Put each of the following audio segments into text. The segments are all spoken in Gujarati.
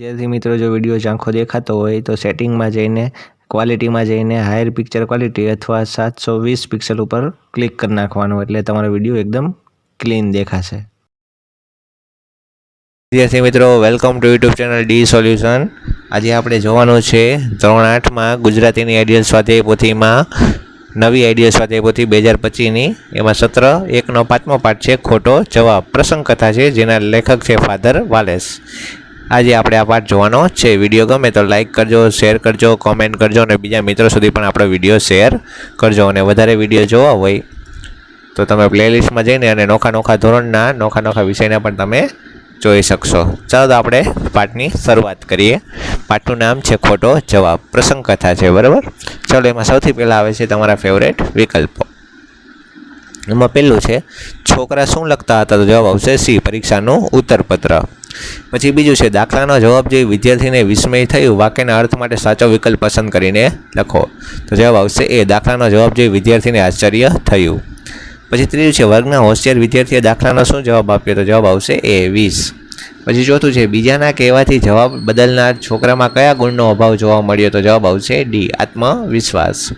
વિદ્યાર્થી મિત્રો, જો વીડિયો ઝાંખો દેખાતો હોય તો સેટિંગમાં જઈને, ક્વોલિટીમાં જઈને હાયર પિક્ચર ક્વોલિટી અથવા સાતસો વીસ પિક્સલ ઉપર ક્લિક કરી નાખવાનું એટલે તમારો વીડિયો એકદમ ક્લીન દેખાશે. વિદ્યાર્થી મિત્રો, welcome to YouTube channel D solution. આજે આપણે જોવાનું છે ધોરણ આઠમાં ગુજરાતીની આઈડિયલ સ્વાધ્યાય પોથીમાં, નવી આઈડિયલ સ્વાધ્યાય પોથી બે હજાર પચીસની. એમાં સત્ર, એકનો પાંચમો પાઠ છે ખોટો જવાબ. પ્રસંગ કથા છે જેના લેખક છે ફાધર વાલેસ. આજે આપણે આ પાઠ જોવાનો છે. વીડિયો ગમે તો લાઈક કરજો શેર કરજો કોમેન્ટ કરજો અને બીજા મિત્રો સુધી પણ આપણો વીડિયો શેર કરજો અને વધારે વીડિયો જોવા હોય તો તમે પ્લેલિસ્ટમાં જઈને અને નોખા નોખા ધોરણના, નોખા નોખા વિષયના પણ તમે જોઈ શકશો. ચાલો તો આપણે પાઠની શરૂઆત કરીએ. પાઠનું નામ છે ખોટો જવાબ. પ્રસંગ કથા છે, બરાબર? ચાલો, એમાં સૌથી પહેલાં આવે છે તમારા ફેવરેટ વિકલ્પો. એમાં પહેલું છે, છોકરા શું લખતા હતા? તો જવાબ આવશે સી, પરીક્ષાનું ઉત્તરપત્ર. પછી બીજું છે, દાખલાનો જવાબ જોઈ વિદ્યાર્થીને વિસ્મય થયું, વાક્યના અર્થ માટે સાચો વિકલ્પ પસંદ કરીને લખો. તો જવાબ આવશે એ, દાખલાનો જવાબ જોઈ વિદ્યાર્થીને આશ્ચર્ય થયું. પછી ત્રીજું છે, વર્ગના હોશિયાર વિદ્યાર્થીએ દાખલાનો શું જવાબ આપ્યો? તો જવાબ આવશે એ, વીસ. પછી ચોથું છે, બીજાના કહેવાથી જવાબ બદલનાર છોકરામાં કયા ગુણનો અભાવ જોવા મળ્યો? તો જવાબ આવશે ડી, આત્મવિશ્વાસ.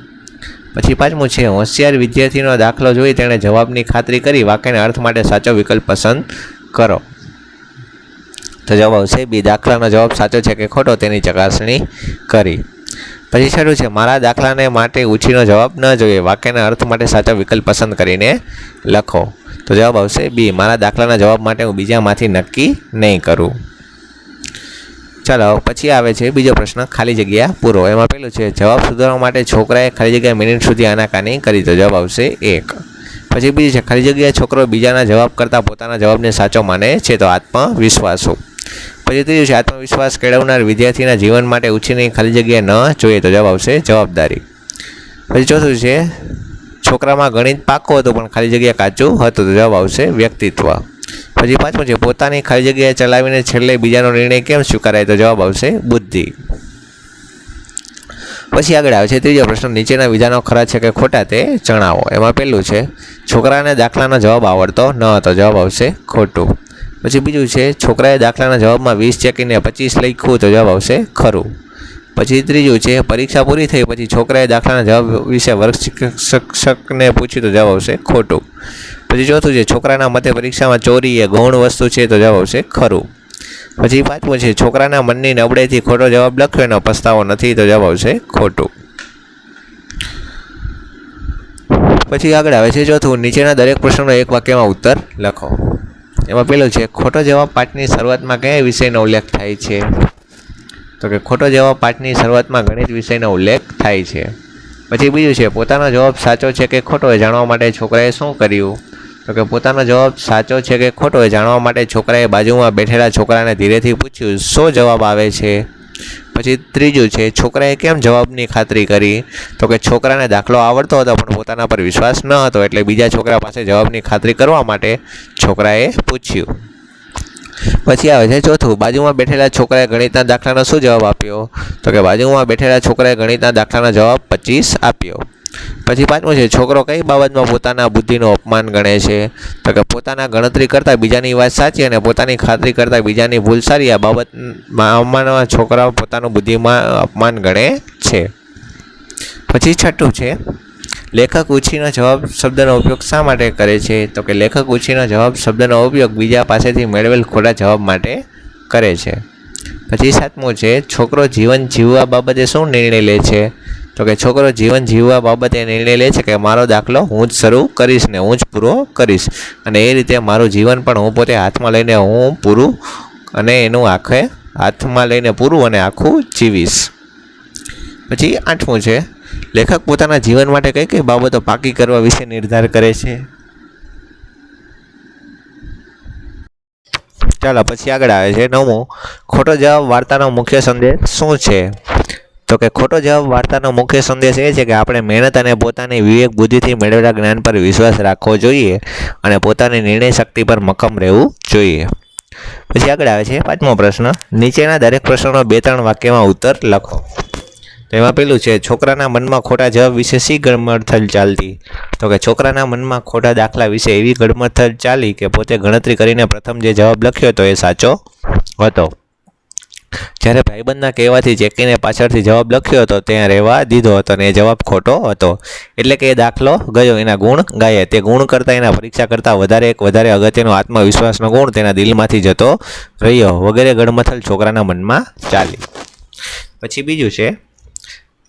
પછી પાંચમું છે, હોશિયાર વિદ્યાર્થીનો દાખલો જોઈ તેણે જવાબની ખાતરી કરી, વાક્યના અર્થ માટે સાચો વિકલ્પ પસંદ કરો. તો જવાબ આવશે. બી દાખલાનો જવાબ સાચો છે કે ખોટો તેની ચકાસણી કરી. પછી શરૂ છે, મારા દાખલાને માટે ઉછીનો જવાબ ન જોઈએ. વાક્યના અર્થ માટે સાચો વિકલ્પ પસંદ કરીને લખો. તો જવાબ આવશે, બી, મારા દાખલાના જવાબ માટે હું બીજામાંથી નક્કી નહીં કરું. ચાલો, પછી આવે છે બીજો પ્રશ્ન, ખાલી જગ્યા પૂરો. એમાં પેલું છે, જવાબ સુધારવા માટે છોકરાએ ખાલી જગ્યા મિનિટ સુધી આનાકાની કરી. તો જવાબ આવશે એક. પછી બીજું છે, ખાલી જગ્યાએ છોકરો બીજાના જવાબ કરતાં પોતાના જવાબને સાચો માને છે તો આત્મવિશ્વાસો. ત્રીજું છે આત્મવિશ્વાસ કેળવનાર વિદ્યાર્થીના જીવન માટે ઉછીની ખાલી જગ્યા ન જોઈએ તો જવાબ આવશે જવાબદારી. પછી ચોથું છે, છોકરામાં ગણિત પાકો હતું પણ ખાલી જગ્યા કાચું હતું તો જવાબ આવશે વ્યક્તિત્વ. પછી પાંચમું છે, પોતાની ખાલી જગ્યાએ ચલાવીને છેલ્લે બીજાનો નિર્ણય કેમ સ્વીકારાય તો જવાબ આવશે બુદ્ધિ. પછી આગળ આવે છે, ત્રીજો પ્રશ્ન, નીચેના વિધાનો ખરા છે કે ખોટા તે જણાવો. એમાં પહેલું છે, છોકરાને દાખલાનો જવાબ આવડતો ન હતો, જવાબ આવશે ખોટું. પછી બીજું છે, છોકરાએ દાખલાના જવાબમાં વીસ ચેકીને પચીસ લખ્યું તો જવાબ આવશે ખરું. પછી ત્રીજું છે, પરીક્ષા પૂરી થઈ પછી છોકરાએ દાખલાના જવાબ વિશે વર્ગ શિક્ષકને પૂછ્યું તો જવાબ આવશે ખોટું. પછી ચોથું છે, છોકરાના મતે પરીક્ષામાં ચોરી એ ગૌણ વસ્તુ છે તો જવાબ આવશે ખરું. પછી પાંચમું છે, છોકરાના મનની નબળેથી ખોટો જવાબ લખ્યો એનો પસ્તાવો નથી તો જવાબ આવશે ખોટું. પછી આગળ આવે છે ચોથું, નીચેના દરેક પ્રશ્નનો એક વાક્યમાં ઉત્તર લખો. એમાં પેલું છે, ખોટો જવાબ પાઠની શરૂઆતમાં કયા વિષયનો ઉલ્લેખ થાય છે? તો કે ખોટો જવાબ પાઠની શરૂઆતમાં ગણિત વિષયનો ઉલ્લેખ થાય છે. પછી બીજું છે, પોતાનો જવાબ સાચો છે કે ખોટો એ જાણવા માટે છોકરાએ શું કર્યું? તો કે પોતાનો જવાબ સાચો છે કે ખોટો એ જાણવા માટે છોકરાએ બાજુમાં બેઠેલા છોકરાને ધીરેથી પૂછ્યું, શું જવાબ આવે છે? પછી ત્રીજું છે, છોકરાએ કેમ જવાબની ખાતરી કરી? તો કે છોકરાને દાખલો આવડતો હતો પણ પોતાના પર વિશ્વાસ ન હતો, એટલે બીજા છોકરા પાસે જવાબની ખાતરી કરવા માટે છોકરાએ પૂછ્યું. પછી આવે છે ચોથું, બાજુમાં બેઠેલા છોકરાએ ગણિતના દાખલાનો શું જવાબ આપ્યો? તો કે બાજુમાં બેઠેલા છોકરાએ ગણિતના દાખલાનો જવાબ પચીસ આપ્યો. પછી પાંચમું છે, છોકરો કઈ બાબતમાં પોતાના બુદ્ધિનું અપમાન ગણે છે? તો કે પોતાના ગણતરી કરતાં બીજાની વાત સાચી અને પોતાની ખાતરી કરતાં બીજાની ભૂલ સારી, આ બાબતમાં અપમાનમાં છોકરાઓ પોતાનું બુદ્ધિમાં અપમાન ગણે છે. પછી છઠ્ઠું છે, લેખક ઉછીનો જવાબ શબ્દનો ઉપયોગ શા માટે કરે છે? તો કે લેખક ઉછીનો જવાબ શબ્દનો ઉપયોગ બીજા પાસેથી મેળવેલ ખોટા જવાબ માટે કરે છે. પછી સાતમું છે, છોકરો જીવન જીવવા બાબતે શું નિર્ણય લે છે? તો કે છોકરો જીવન જીવવા બાબતે નિર્ણય લે છે કે મારો દાખલો હું જ શરૂ કરીશ ને હું જ પૂરો કરીશ. અને એ રીતે મારું જીવન પણ હું પોતે હાથમાં લઈને હું પૂરું અને એનું આખે હાથમાં લઈને પૂરું અને આખું જીવીશ. પછી આઠમું છે, લેખક પોતાના જીવન માટે કઈ કઈ બાબતો પાકી કરવા વિશે નિર્ધાર કરે છે? ચાલો, પછી આગળ આવે છે નવમું. ખોટો જવાબ વાર્તાનો મુખ્ય સંદેશ શું છે? તો કે ખોટો જવાબ વાર્તાનો મુખ્ય સંદેશ એ છે કે આપણે મહેનત અને પોતાની વિવેક બુદ્ધિથી મેળવેલા જ્ઞાન પર વિશ્વાસ રાખવો જોઈએ અને પોતાની નિર્ણય શક્તિ પર મક્કમ રહેવું જોઈએ. પછી આગળ આવે છે પાંચમો પ્રશ્ન. નીચેના દરેક પ્રશ્નનો બે ત્રણ વાક્યમાં ઉત્તર લખો. એમાં પેલું છે, છોકરાના મનમાં ખોટા જવાબ વિશે શી ગડમથલ ચાલતી? તો કે, છોકરાના મનમાં ખોટા દાખલા વિશે એવી ગડમથલ ચાલી કે પોતે ગણતરી કરીને પ્રથમ જે જવાબ લખ્યો હતો એ સાચો હતો. જ્યારે ભાઈબંધના કહેવાથી ચેકીને પાછળથી જવાબ લખ્યો હતો, ત્યાં રહેવા દીધો હતો અને એ જવાબ ખોટો હતો. એટલે કે એ દાખલો ગયો, એના ગુણ ગાયા. તે ગુણ કરતાં એના પરીક્ષા કરતાં વધારે એક વધારે અગત્યનો આત્મવિશ્વાસનો ગુણ તેના દિલમાંથી જતો રહ્યો. વગેરે ગડમથલ છોકરાના મનમાં ચાલી. પછી બીજું છે,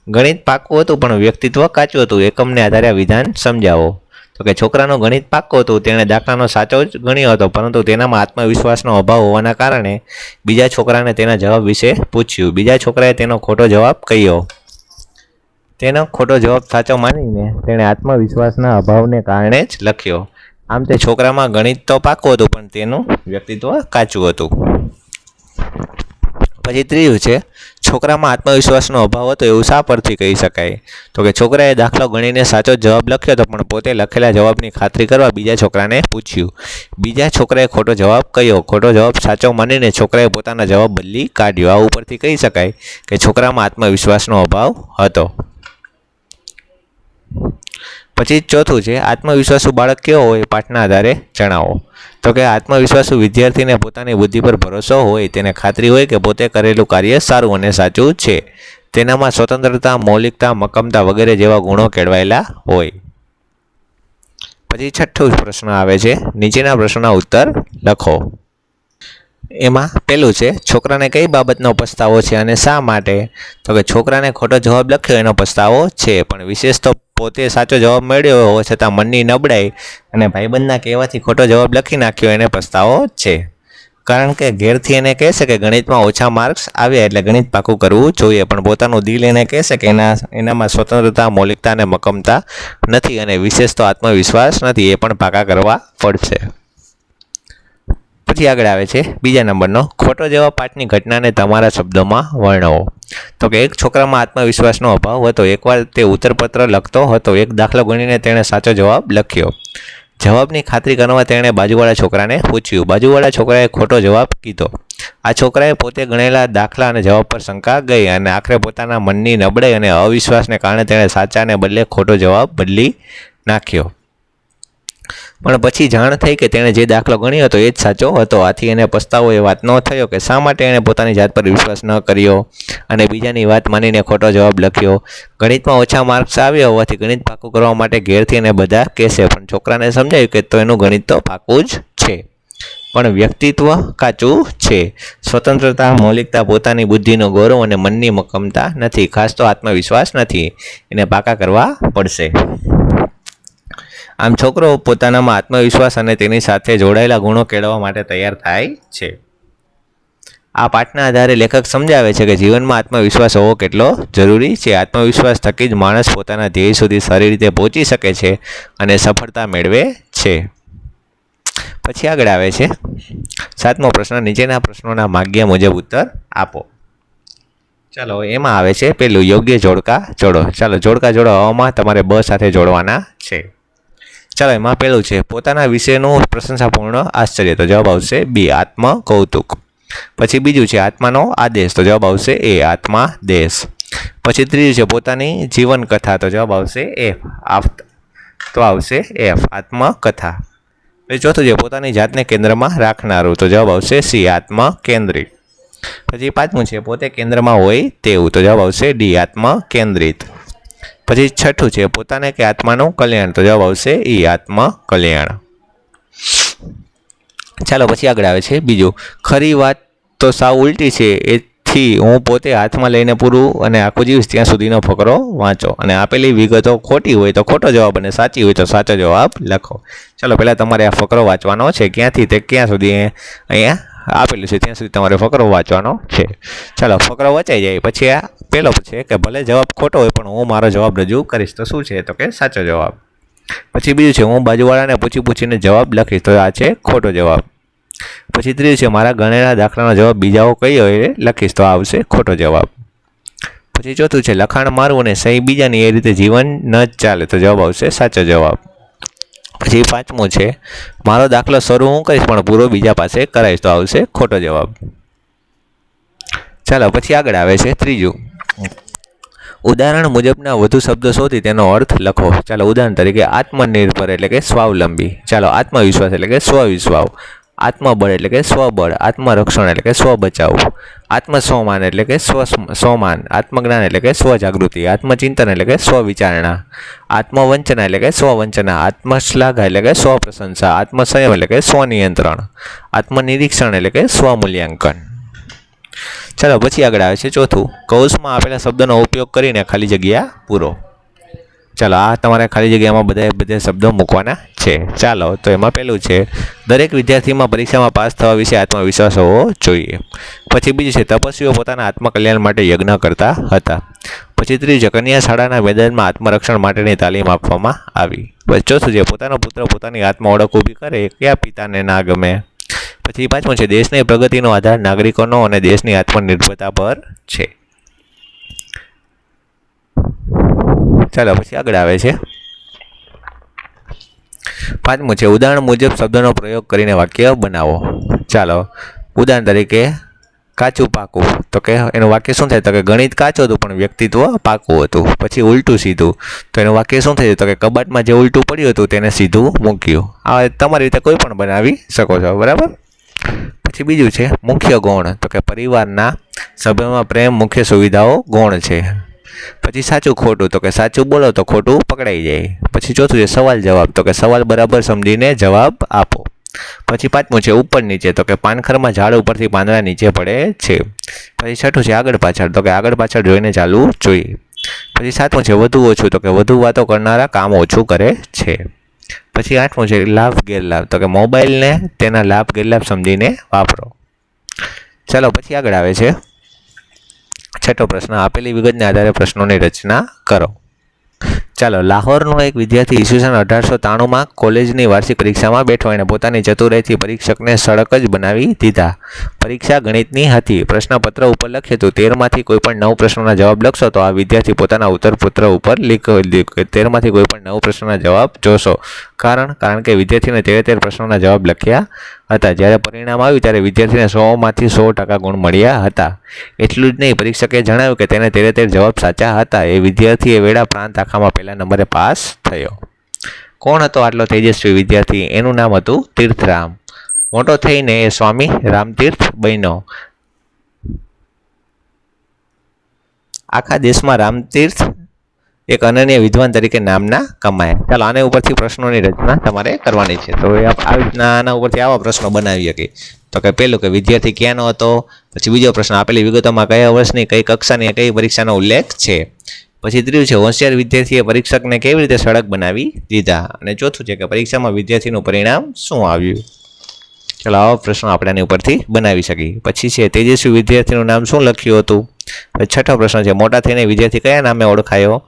ગણિત પાકું હતું પણ વ્યક્તિત્વ કાચું હતું. એકમને આધારે વિધાન સમજાવો. કે છોકરાનું ગણિત પાકો હતું, તેણે દાખલાનો સાચો જ ગણ્યો હતો, પરંતુ તેનામાં આત્મવિશ્વાસનો અભાવ હોવાના કારણે બીજા છોકરાને તેના જવાબ વિશે પૂછ્યું. બીજા છોકરાએ તેનો ખોટો જવાબ કહ્યો. તેનો ખોટો જવાબ સાચો માનીને તેણે આત્મવિશ્વાસના અભાવને કારણે જ લખ્યો. આમ તે છોકરામાં ગણિત તો પાક્કું હતું, પણ તેનું વ્યક્તિત્વ કાચું હતું. પછી ત્રીજું છે, છોકરામાં આત્મવિશ્વાસનો અભાવ હતો એવું શા પરથી કહી શકાય? તો કે છોકરાએ દાખલો ગણીને સાચો જવાબ લખ્યો હતો પણ પોતે લખેલા જવાબની ખાતરી કરવા બીજા છોકરાને પૂછ્યું. બીજા છોકરાએ ખોટો જવાબ કહ્યો ખોટો જવાબ સાચો માનીને છોકરાએ પોતાનો જવાબ બદલી કાઢ્યો. આ ઉપરથી કહી શકાય કે છોકરામાં આત્મવિશ્વાસનો અભાવ હતો. પછી ચોથું છે, આત્મવિશ્વાસુ બાળક કેવો હોય પાઠના આધારે જણાવો. તો કે આત્મવિશ્વાસુ વિદ્યાર્થીને પોતાની બુદ્ધિ પર ભરોસો હોય તેને ખાતરી હોય કે પોતે કરેલું કાર્ય સારું અને સાચું છે. તેનામાં સ્વતંત્રતા, મૌલિકતા, મક્કમતા વગેરે જેવા ગુણો કેળવાયેલા હોય. પછી છઠ્ઠું પ્રશ્ન આવે છે. નીચેના પ્રશ્નના ઉત્તર લખો. એમાં પેલું છે, છોકરાને કઈ બાબતનો પસ્તાવો છે અને શા માટે? તો કે, છોકરાને ખોટો જવાબ લખ્યો એનો પસ્તાવો છે, પણ વિશેષ તો પોતે સાચો જવાબ મેળવ્યો હોવા છતાં મનની નબળાઈ અને ભાઈબંધના કહેવાથી ખોટો જવાબ લખી નાખ્યો એને પસ્તાવો છે. કારણ કે ઘેરથી એને કહેશે કે ગણિતમાં ઓછા માર્ક્સ આવ્યા એટલે ગણિત પાકું કરવું જોઈએ, પણ પોતાનું દિલ એને કહેશે કે એના, એનામાં સ્વતંત્રતા, મૌલિકતા અને મકમતા નથી અને વિશેષ તો આત્મવિશ્વાસ નથી, એ પણ પાકા કરવા પડશે. પછી આગળ આવે છે બીજા નંબરનો. ખોટો જેવા પાઠની ઘટનાને તમારા શબ્દોમાં વર્ણવો. તો કે એક છોકરામાં આત્મવિશ્વાસનો અભાવ હતો. એકવાર તે ઉત્તરપત્ર લખતો હતો. એક દાખલો ગણીને તેણે સાચો જવાબ લખ્યો. જવાબની ખાતરી કરવા તેણે બાજુવાળા છોકરાને પૂછ્યું. બાજુવાળા છોકરાએ ખોટો જવાબ કીધો. આ છોકરાએ પોતે ગણેલા દાખલા અને જવાબ પર શંકા ગઈ અને આખરે પોતાના મનની નબળાઈ અને અવિશ્વાસને કારણે તેણે સાચાને બદલે ખોટો જવાબ બદલી નાખ્યો. પણ પછી જાણ થઈ કે તેણે જે દાખલો ગણ્યો હતો એ જ સાચો હતો. આથી એને પસ્તાવો એ વાત ન થયો કે શા માટે એણે પોતાની જાત પર વિશ્વાસ ન કર્યો? અને બીજાની વાત માનીને ખોટો જવાબ લખ્યો. ગણિતમાં ઓછા માર્ક્સ આવ્યા હોવાથી ગણિત પાકું કરવા માટે ઘેરથી એને બધા કહેશે, પણ છોકરાને સમજાયું કે તો એનું ગણિત તો પાકું જ છે. પણ વ્યક્તિત્વ કાચું છે. સ્વતંત્રતા, મૌલિકતા, પોતાની બુદ્ધિનો ગૌરવ અને મનની મક્કમતા નથી. ખાસ તો આત્મવિશ્વાસ નથી. એને પાકા કરવા પડશે. આમ છોકરો પોતાનામાં આત્મવિશ્વાસ અને તેની સાથે જોડાયેલા ગુણો કેળવવા માટે તૈયાર થાય છે. આ પાઠના આધારે લેખક સમજાવે છે કે જીવનમાં આત્મવિશ્વાસ હોવો કેટલો જરૂરી છે. આત્મવિશ્વાસ થકી જ માણસ પોતાના ધ્યેય સુધી સારી રીતે પહોંચી શકે છે અને સફળતા મેળવે છે. પછી આગળ આવે છે. સાતમો પ્રશ્ન, નીચેના પ્રશ્નોના માગ્ય મુજબ ઉત્તર આપો. ચાલો, એમાં આવે છે પેલું, યોગ્ય જોડકા જોડો. ચાલો, જોડકા જોડવામાં તમારે બ સાથે જોડવાના છે. ચાલો એમાં પેલું છે. પોતાના વિશેનું પ્રશંસાપૂર્ણ આશ્ચર્ય. તો જવાબ આવશે બી, આત્મ કૌતુક. પછી બીજું છે, આત્માનો આદેશ. તો જવાબ આવશે એ, આત્મા દેશ. પછી ત્રીજું છે, પોતાની જીવન કથા તો જવાબ આવશે એફ આફ તો આવશે એફ આત્મકથા. પછી ચોથું છે, પોતાની જાતને કેન્દ્રમાં રાખનારું. તો જવાબ આવશે સી આત્મ કેન્દ્રિત પછી પાંચમું છે, પોતે કેન્દ્રમાં હોય તેવું. તો જવાબ આવશે ડી આત્મ કેન્દ્રિત પછી છઠ્ઠું છે, પોતાને કે આત્માનું કલ્યાણ? તો જવાબ આવશે એ આત્મા કલ્યાણ. ચાલો પછી આગળ આવે છે બીજું. ખરી વાત તો સાવ ઉલટી છે, એથી હું પોતે હાથમાં લઈને પૂરું અને આખું જીવીશ ત્યાં સુધીનો ફકરો વાંચો. અને આપેલી વિગતો ખોટી હોય તો ખોટો જવાબ અને સાચી હોય તો સાચો જવાબ લખો. ચાલો, પહેલાં તમારે આ ફકરો વાંચવાનો છે, ક્યાંથી તે ક્યાં સુધી અહીંયા આપેલું છે. ત્યાં સુધી તમારે ફકરો વાંચવાનો છે. ચાલો, ફકરો વચાઈ જાય. પછી આ પહેલો છે કે ભલે જવાબ ખોટો હોય, પણ હું મારો જવાબ રજૂ કરીશ તો શું છે? તો કે સાચો જવાબ. પછી બીજું છે, હું બાજુવાળાને પૂછી પૂછીને જવાબ લખીશ તો આ છે ખોટો જવાબ. પછી ત્રીજું છે, મારા ગણેલા દાખલાનો જવાબ બીજાઓ કયો એ લખીશ તો આવશે ખોટો જવાબ. પછી ચોથું છે, લખાણ મારું અને સહી બીજાની એ રીતે જીવન ન ચાલે તો જવાબ આવશે સાચો જવાબ. પછી પાંચમું છે, મારો દાખલો શરૂ હું કરીશ, પણ પૂરો બીજા પાસે કરાવીશ. તો આવશે ખોટો જવાબ. ચાલો, પછી આગળ આવે છે ત્રીજું. ઉદાહરણ મુજબના વધુ શબ્દો શોધી તેનો અર્થ લખો. ચાલો, ઉદાહરણ તરીકે આત્મનિર્ભર એટલે કે સ્વાવલંબી. ચાલો, આત્મવિશ્વાસ એટલે કે સ્વવિશ્વાસ આત્મબળ એટલે કે સ્વબળ, આત્મરક્ષણ એટલે કે સ્વ બચાવ આત્મસ્વમાન એટલે કે સ્વ સ્વમાન આત્મજ્ઞાન એટલે કે સ્વજાગૃતિ, આત્મચિંતન એટલે કે સ્વવિચારણા, આત્મવંચના એટલે કે સ્વવંચના, આત્મશ્લાઘા એટલે કે સ્વપ્રશંસા, આત્મસંયમ એટલે કે સ્વનિયંત્રણ, આત્મનિરીક્ષણ એટલે કે સ્વમૂલ્યાંકન. ચાલો પછી આગળ આવે છે ચોથું. કૌશમાં આપેલા શબ્દનો ઉપયોગ કરીને ખાલી જગ્યા પૂરો. ચાલો, આ તમારે ખાલી જગ્યામાં બધા બધા શબ્દો મૂકવાના. છે. ચાલો, તો એમાં પહેલું છે, દરેક વિદ્યાર્થીમાં પરીક્ષામાં પાસ થવા વિશે આત્મવિશ્વાસ હોવો જોઈએ. પછી બીજું છે, તપસ્વીઓ પોતાના આત્મકલ્યાણ માટે યજ્ઞ કરતા હતા. પછી ત્રીજું કન્યા શાળાના મેદાનમાં આત્મરક્ષણ માટેની તાલીમ આપવામાં આવી. ચોથું છે, પોતાનો પુત્ર પોતાની આત્મ ઓળખ ઊભી કરે કયા પિતાને ના ગમે. પછી પાંચમું છે, દેશની પ્રગતિનો આધાર નાગરિકોનો અને દેશની આત્મનિર્ભરતા પર છે. ચાલો, પછી આગળ આવે છે. પાંચમું છે ઉદાહરણ મુજબ શબ્દનો પ્રયોગ કરીને વાક્ય બનાવો. ચાલો, ઉદાહરણ તરીકે, કાચું પાકું. તો કે એનું વાક્ય શું થાય? તો કે ગણિત કાચું હતું, પણ વ્યક્તિત્વ પાકું હતું. પછી ઉલટું સીધું. તો એનું વાક્ય શું થયું? તો કે કબાટમાં જે ઉલટું પડ્યું હતું, તેને સીધું મૂક્યું. આ તમારી રીતે કોઈ પણ બનાવી શકો છો, બરાબર? પછી બીજું છે, મુખ્ય ગૌણ. તો કે પરિવારના સભ્યોમાં પ્રેમ, મુખ્ય સુવિધાઓ ગૌણ છે. પછી સાચું ખોટું, તો કે સાચું બોલો તો ખોટું પકડાઈ જાય. પછી ચોથું છે સવાલ જવાબ, તો કે સવાલ બરાબર સમજીને જવાબ આપો. પછી પાંચમું છે ઉપર નીચે, તો કે પાનખરમાં ઝાડ ઉપરથી પાંદડા નીચે પડે છે. પછી છઠ્ઠું છે આગળ પાછળ, તો કે આગળ પાછળ જોઈને ચાલવું જોઈએ. પછી સાતમું છે વધુ ઓછું, તો કે વધુ વાતો કરનારા કામ ઓછું કરે છે. પછી આઠમું છે લાભ ગેરલાભ, તો કે મોબાઈલને તેના લાભ ગેરલાભ સમજીને વાપરો. ચાલો, પછી આગળ આવે છે. છઠ્ઠો પ્રશ્ન, આપેલી વિગતને આધારે પ્રશ્નોની રચના કરો. ચાલો, લાહોરનો એક વિદ્યાર્થી ઈસવીસન અઢારસો ત્રાણુંમાં કોલેજની વાર્ષિક પરીક્ષામાં બેઠો અને પોતાની ચતુરાઈથી પરીક્ષકને સડક જ બનાવી દીધા. પરીક્ષા ગણિતની હતી. પ્રશ્નપત્ર ઉપર લખ્યું હતું, તેરમાંથી કોઈ પણ નવ પ્રશ્નોના જવાબ લખશો તો આ વિદ્યાર્થી પોતાના ઉત્તરપુત્ર ઉપર લીખ તેરમાંથી કોઈ પણ નવ પ્રશ્નોના જવાબ જોશો. કારણ કારણ કે વિદ્યાર્થીને તેર તેર પ્રશ્નોના જવાબ લખ્યા હતા. જ્યારે પરિણામ આવ્યું ત્યારે વિદ્યાર્થીને સોમાંથી સો ટકા ગુણ મળ્યા હતા. એટલું જ નહીં, પરીક્ષકે જણાવ્યું કે તેને તેરે તેર જવાબ સાચા હતા. એ વિદ્યાર્થીએ વેળા પ્રાંત આખામાં પહેલા નંબરે પાસ થયો. કોણ હતો આટલો તેજસ્વી વિદ્યાર્થી? એનું નામ હતું તીર્થરામ. મોટો થઈને એ સ્વામી રામતીર્થ બન્યો. આખા દેશમાં રામતીર્થ એક અનન્ય વિદ્વાન તરીકે નામના કમાય. ચાલો, આને ઉપરથી પ્રશ્નોની રચના તમારે કરવાની છે. તો આ રીતના આના ઉપરથી આવા પ્રશ્નો બનાવી શકીએ તો કે પહેલું કે વિદ્યાર્થી ક્યાંનો હતો? પછી બીજો પ્રશ્ન, આપેલી વિગતોમાં કયા વર્ષની, કઈ કક્ષાની, કઈ પરીક્ષાનો ઉલ્લેખ છે? પછી ત્રીજું છે, હોશિયાર વિદ્યાર્થીએ પરીક્ષકને કેવી રીતે સડક બનાવી દીધા? અને ચોથું છે કે પરીક્ષામાં વિદ્યાર્થીનું પરિણામ શું આવ્યું? ચાલો, આવા પ્રશ્નો આપણે આની ઉપરથી બનાવી શકીએ. પછી છે, તેજસ્વી વિદ્યાર્થીનું નામ શું લખ્યું હતું? છઠ્ઠો પ્રશ્ન છે, મોટા થઈને વિદ્યાર્થી કયા નામે ઓળખાયો?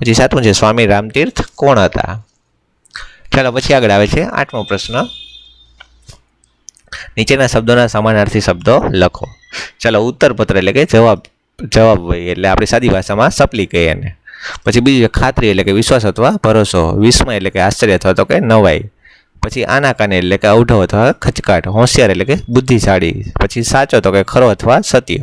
પછી સાતમું છે, સ્વામી રામતીર્થ કોણ હતા? ચાલો પછી આગળ આવે છે, આઠમો પ્રશ્ન. નીચેના શબ્દોના સમાનાર્થી શબ્દો લખો. ચાલો, ઉત્તરપત્ર એટલે કે જવાબ જવાબ હોય એટલે આપણી સાદી ભાષામાં સપલી કહીએ એને. પછી બીજું ખાતરી એટલે કે વિશ્વાસ અથવા ભરોસો, વિસ્મય એટલે કે આશ્ચર્ય અથવા તો કે નવાઈ. પછી આનાકાને એટલે કે અવઢવ અથવા ખચકાટ, હોશિયાર એટલે કે બુદ્ધિશાળી. પછી સાચો તો કે ખરો અથવા સત્ય.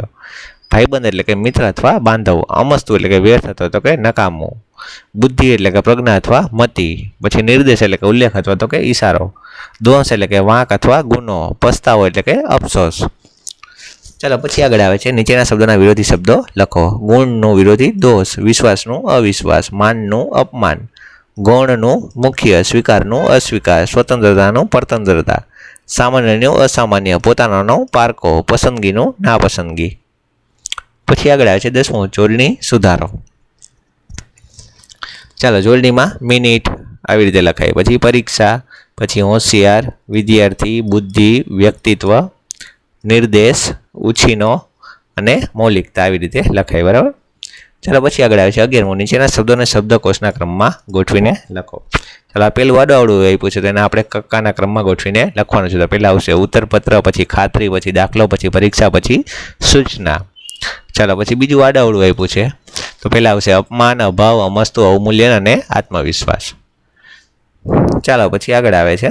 ભાઈબંધ એટલે કે મિત્ર અથવા બાંધવ. અમસ્તુ એટલે કે વ્યર્થ અથવા તો કે નકામું. બુદ્ધિ એટલે કે પ્રજ્ઞા અથવા મતિ, પછી નિર્દેશ એટલે કે ઉલ્લેખ અથવા તો કે ઈશારો દોષ એટલે કે વાંક અથવા ગુનો, પસ્તાવો એટલે કે અફસોસ. ચાલો, પછી આગળ આવે છે, નીચેના શબ્દોના વિરોધી શબ્દો લખો. ગુણનું વિરોધી દોષ, વિશ્વાસનું અવિશ્વાસ, માનનું અપમાન. ગૌણનું મુખ્ય, સ્વીકારનું અસ્વીકાર, સ્વતંત્રતાનું પરતંત્રતા. સામાન્યનું અસામાન્ય, પોતાનાનો પારકો, પસંદગીનું નાપસંદગી. પછી આગળ આવે છે દસમું જોડણી સુધારો. ચાલો જોડણીમાં મિનિટ આવી રીતે લખાય. પછી પરીક્ષા, પછી હોશિયાર, વિદ્યાર્થી, બુદ્ધિ, વ્યક્તિત્વ, નિર્દેશ, ઉછીનો અને મૌલિકતા આવી રીતે લખાય, બરાબર? ચાલો પછી આગળ આવે છે અગિયારમું નીચેના શબ્દોને શબ્દકોશના ક્રમમાં ગોઠવીને લખો. ચાલો આ પેલું આડું આપ્યું છે, તો એને આપણે કક્કાના ક્રમમાં ગોઠવીને લખવાનું છે. તો પહેલાં આવશે ઉત્તરપત્ર, પછી ખાતરી, પછી દાખલો, પછી પરીક્ષા, પછી સૂચના. ચાલો પછી બીજું આડાવડું આપ્યું છે. તો પહેલાં આવશે અપમાન, અભાવ, અમસ્તુ, અવમૂલ્યન અને આત્મવિશ્વાસ. ચાલો, પછી આગળ આવે છે.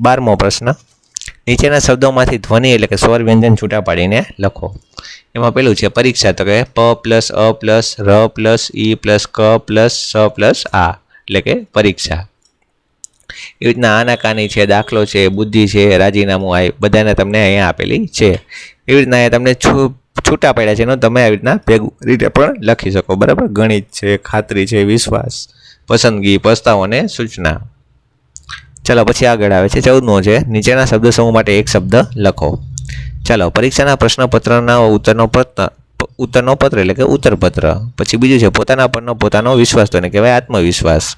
બારમો પ્રશ્ન. નીચેના શબ્દોમાંથી ધ્વનિ એટલે કે સ્વર વ્યંજન છૂટા પાડીને લખો. એમાં પેલું છે પરીક્ષા, તો કે પ પ્લસ, અ પ્લસ, ર પ્લસ, ઈ પ્લસ, ક પ્લસ, સ પ્લસ, આ એટલે કે પરીક્ષા. એવી રીતના આનાકાની છે, દાખલો છે, બુદ્ધિ છે, રાજીનામું આ બધાને તમને અહીંયા આપેલી છે. એવી રીતના અહીંયા તમને છૂટા પડ્યા છે એનો તમે આવી રીતના ભેગું રીતે પણ લખી શકો. બરાબર? ગણિત છે, ખાતરી છે, વિશ્વાસ, પસંદગી પસ્તાવો અને સૂચના. ચાલો, પછી આગળ આવે છે. ચૌદમો છે, નીચેના શબ્દ સમૂહ માટે એક શબ્દ લખો. ચાલો, પરીક્ષાના પ્રશ્નપત્રના ઉત્તરનો પત્ર ઉત્તરનો પત્ર એટલે કે ઉત્તરપત્ર. પછી બીજું છે, પોતાના પરનો પોતાનો વિશ્વાસ તો એને કહેવાય આત્મવિશ્વાસ.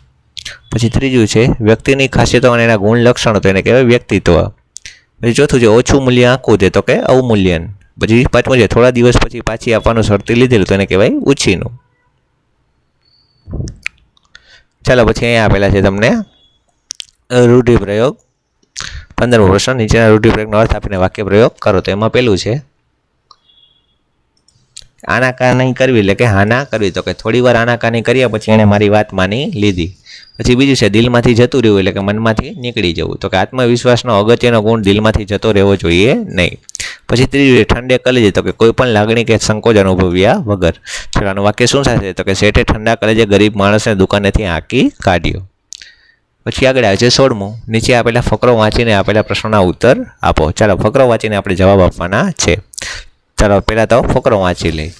પછી ત્રીજું છે, વ્યક્તિની ખાસિયતો અને એના ગુણ લક્ષણો તો એને કહેવાય વ્યક્તિત્વ. પછી ચોથું છે, ઓછું મૂલ્ય આંકવું તે તો કે અવમૂલ્યન. પછી પાંચમું છે થોડા દિવસ પછી પાછી આપવાનું શરતી લીધેલું તો એને કહેવાય ઉછીનું. ચાલો પછી અહીંયા આપેલા છે તમને રૂઢિપ્રયોગ. પંદરમો પ્રશ્ન, નીચેના રૂઢિપ્રયોગનો અર્થ આપીને વાક્ય પ્રયોગ કરો. તો એમાં પેલું છે આનાકાની કરવી, એટલે કે હાના કરવી. તો કે થોડી વાર આનાકાની કર્યા પછી એણે મારી વાત માની લીધી. પછી બીજું છે, દિલમાંથી જતું રહેવું એટલે કે મનમાંથી નીકળી જવું. તો કે આત્મવિશ્વાસનો અગત્યનો ગુણ દિલમાંથી જતો રહેવો જોઈએ નહીં. પછી ત્રીજું ઠંડે કલેજે તો કે કોઈ પણ લાગણી કે સંકોચ અનુભવ્યા વગર. છેલ્લાનું વાક્ય શું થશે? તો કે શેઠે ઠંડા કલેજે ગરીબ માણસને દુકાનેથી આંકી કાઢ્યો. પછી આગળ આવે છે, સોળમું. નીચે આપેલા ફકરો વાંચીને આપેલા પ્રશ્નોના ઉત્તર આપો. ચાલો, ફકરો વાંચીને આપણે જવાબ આપવાના છે. ચાલો પહેલાં તો ફકરો વાંચી લઈ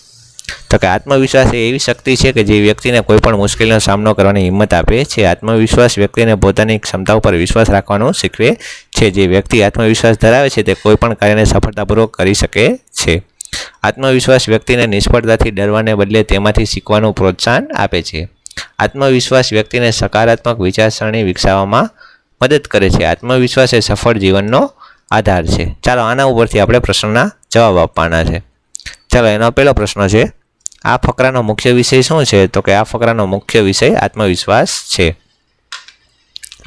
તો કે આત્મવિશ્વાસ એ એવી શક્તિ છે કે જે વ્યક્તિને કોઈ પણ મુશ્કેલીનો સામનો કરવાની હિંમત આપે છે. આત્મવિશ્વાસ વ્યક્તિને પોતાની ક્ષમતા ઉપર વિશ્વાસ રાખવાનું શીખવે છે. જે વ્યક્તિ આત્મવિશ્વાસ ધરાવે છે તે કોઈપણ કાર્યને સફળતાપૂર્વક કરી શકે છે. આત્મવિશ્વાસ વ્યક્તિને નિષ્ફળતાથી ડરવાને બદલે તેમાંથી શીખવાનું પ્રોત્સાહન આપે છે. આત્મવિશ્વાસ વ્યક્તિને સકારાત્મક વિચારસરણી વિકસાવવામાં મદદ કરે છે. આત્મવિશ્વાસ એ સફળ જીવનનો આધાર છે. ચાલો આના ઉપરથી આપણે પ્રશ્નના જવાબ આપવાના છે. ચાલો, એનો પહેલો પ્રશ્ન છે, આ ફકરાનો મુખ્ય વિષય શું છે? તો કે આ ફકરાનો મુખ્ય વિષય આત્મવિશ્વાસ છે.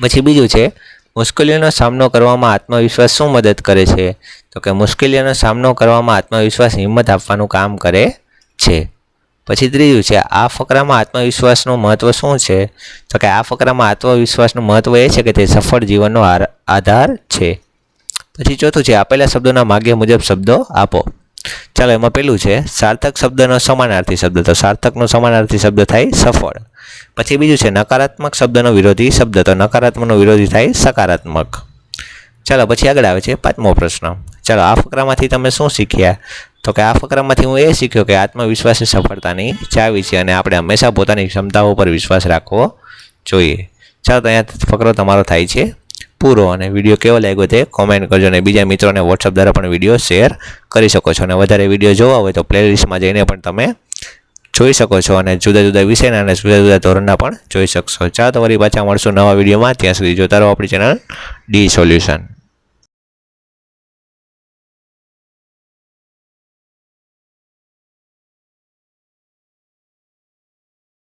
પછી બીજું છે, મુશ્કેલીઓનો સામનો કરવામાં આત્મવિશ્વાસ શું મદદ કરે છે? તો કે મુશ્કેલીઓનો સામનો કરવામાં આત્મવિશ્વાસ હિંમત આપવાનું કામ કરે છે. પછી ત્રીજું છે, આ ફકરામાં આત્મવિશ્વાસનું મહત્ત્વ શું છે? તો કે આ ફકરામાં આત્મવિશ્વાસનું મહત્ત્વ એ છે કે તે સફળ જીવનનો આધાર છે. પછી ચોથું છે, આપેલા શબ્દોના માગ્ય મુજબ શબ્દો આપો. ચાલો, એમાં પેલું છે, સાર્થક શબ્દનો સમાનાર્થી શબ્દ. તો સાર્થકનો સમાનાર્થી શબ્દ થાય સફળ. પછી બીજું છે, નકારાત્મક શબ્દનો વિરોધી શબ્દ. તો નકારાત્મકનો વિરોધી થાય સકારાત્મક. ચાલો, પછી આગળ આવે છે પાંચમો પ્રશ્ન. ચાલો, આ ફકરામાંથી તમે શું શીખ્યા? તો કે આ ફકરામાંથી હું એ શીખ્યો કે આત્મવિશ્વાસ એ સફળતાની ચાવી છે અને આપણે હંમેશા પોતાની ક્ષમતાઓ પર વિશ્વાસ રાખવો જોઈએ. ચાલો, તો અહીંયા ફકરો તમારો થાય છે. પૂરો અને વીડિયો કેવો લાગ્યો તે કોમેન્ટ કરજો અને બીજા મિત્રોને વોટ્સઅપ દ્વારા પણ વીડિયો શેર કરી શકો છો. અને વધારે વીડિયો જોવા હોય તો પ્લેલિસ્ટમાં જઈને પણ તમે જોઈ શકો છો અને જુદા જુદા વિષયના અને જુદા જુદા ધોરણના પણ જોઈ શકશો. ચાલો તો વળી પાછા મળશું નવા વિડીયોમાં ત્યાં સુધી જોતા રહો આપણી ચેનલ ડી સોલ્યુશન